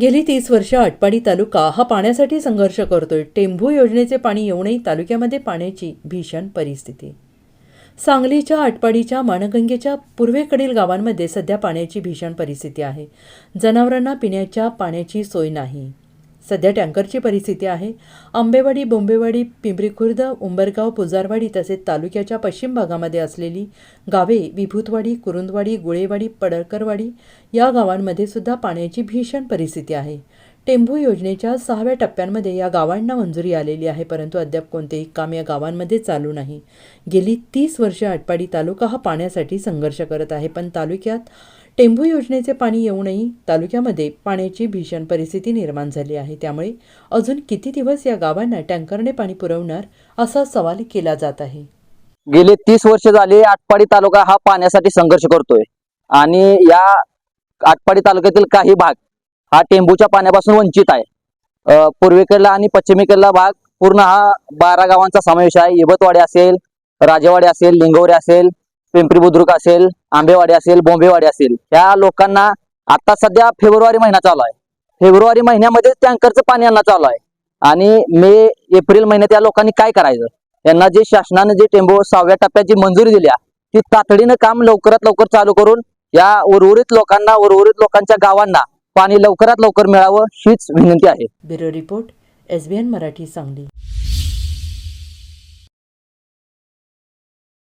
गेली तीस वर्ष आटपाडी तालुका हा पाण्यासाठी संघर्ष करतोय. टेंभू योजनेचे पाणी येऊनही तालुक्यामध्ये पाण्याची भीषण परिस्थिती. सांगलीच्या आटपाडीच्या माणगंगेच्या पूर्वेकडील गावांमध्ये सध्या पाण्याची भीषण परिस्थिती आहे. जनावरांना पिण्याच्या पाण्याची सोय नाही. सध्या टँकरची परिस्थिती आहे. आंबेवाडी बोंबेवाडी पिंपरी खुर्द उंबरगाव पुजारवाडी तसेच तालुक्याच्या पश्चिम भागामध्ये असलेली गावे विभूतवाडी कुरुंदवाडी गुळेवाडी पडळकरवाडी या गावांमध्ये सुद्धा पाण्याची भीषण परिस्थिती आहे. टेंभू योजनेच्या सहाव्या टप्प्यांमध्ये या गावांना मंजुरी आलेली आहे परंतु अद्याप कोणतेही काम या गावांमध्ये चालू नाही. गेली तीस वर्ष आटपाडी तालुका हा पाण्यासाठी संघर्ष करत आहे पण तालुक्यात टेंभू योजनेचे पाणी येऊनही तालुक्यामध्ये पाण्याची भीषण परिस्थिती निर्माण झाली आहे. त्यामुळे अजून किती दिवस या गावांना टँकरने पाणी पुरवणार असा सवाल केला जात आहे. गेले तीस वर्ष झाले आटपाडी तालुका हा पाण्यासाठी संघर्ष करतोय. आणि या आटपाडी तालुक्यातील काही भाग हा टेंबूच्या पाण्यापासून वंचित आहे. पूर्वेकडला आणि पश्चिमेकडला भाग पूर्ण हा बारा गावांचा समावेश आहे. इबतवाडी असेल राजेवाडी असेल लिंगवरे असेल पिंपरी बुद्रुक असेल आंबेवाडी असेल बोंबेवाडी असेल. या लोकांना आता सध्या फेब्रुवारी महिना चालू आहे. फेब्रुवारी महिन्यामध्ये टँकरचं पाणी यांना चालू आहे. आणि मे एप्रिल महिन्यात या लोकांनी काय करायचं? यांना जे शासनाने जे टेंबो सहाव्या टप्प्यात जी मंजुरी दिल्या ती तातडीनं काम लवकरात लवकर चालू करून या उर्वरित लोकांना उर्वरित लोकांच्या गावांना पाणी लवकरात लवकर मिळावं हीच विनंती आहे. Bureau report S Marathi Sangli.